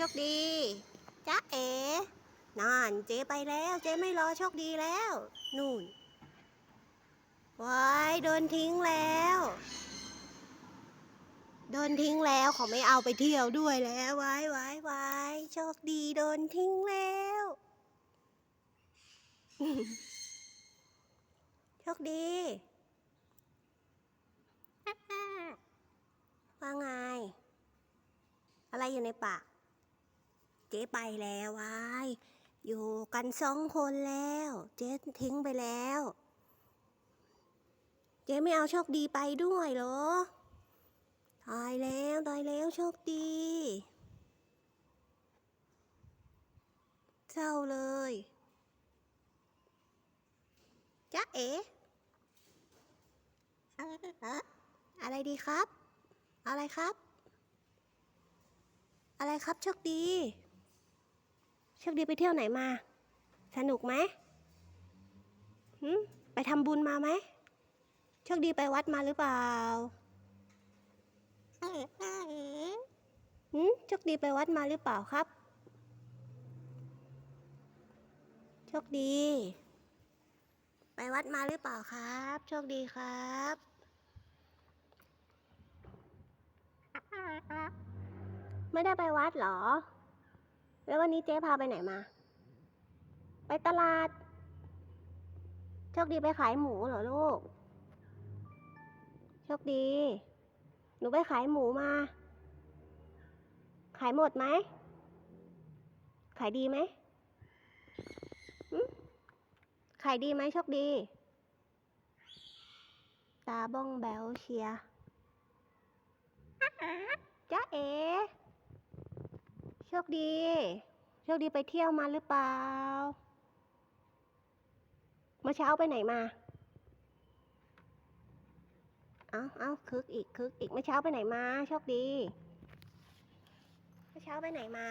ชคดีจ๊ะเอ๋นั่นเจ๊ไปแล้วเจ๊ไม่รอโชคดีแล้ว นู่นวายโดนทิ้งแล้ว โดนทิ้งแล้วเขาไม่เอาไปเที่ยวด้วยแล้ววายวายวายโชคดีโดนทิ้งแล้ว โชคดีว่าไง อะไรอยู่ในปาก เจ๊ไปแล้ววายอยู่กันสองคนแล้ว เจ๊ทิ้งไปแล้ว เจ๊ไม่เอาโชคดีไปด้วยเหรอ ตายแล้วตายแล้วโชคดี เศร้าเลยจ๊ะเอ๋เอ่อเอ่ออะไรดีครับ อะไรครับ อะไรครับโชคดี โชคดีไปเที่ยวไหนมา สนุกไหมหืมไปทำบุญมาไหมโชคดีไปวัดมาหรือเปล่าหืมโชคดีไปวัดมาหรือเปล่าครับ โชคดี ไปวัดมาหรือเปล่าครับ โชคดีครับไม่ได้ไปวัดเหรอ แล้ววันนี้เจ๊พาไปไหนมา ไปตลาด โชคดีไปขายหมูเหรอลูก โชคดี หนูไปขายหมูมา ขายหมดไหม ขายดีไหมหึขายดีไหมโชคดี ตาบ้องแบวเชียร์จ้าเอ โชคดี โชคดีไปเที่ยวมาหรือเปล่า เมื่อเช้าไปไหนมา เอาเอาคึกอีกคึกอีกเมื่อเช้าไปไหนมา โชคดี เมื่อเช้าไปไหนมา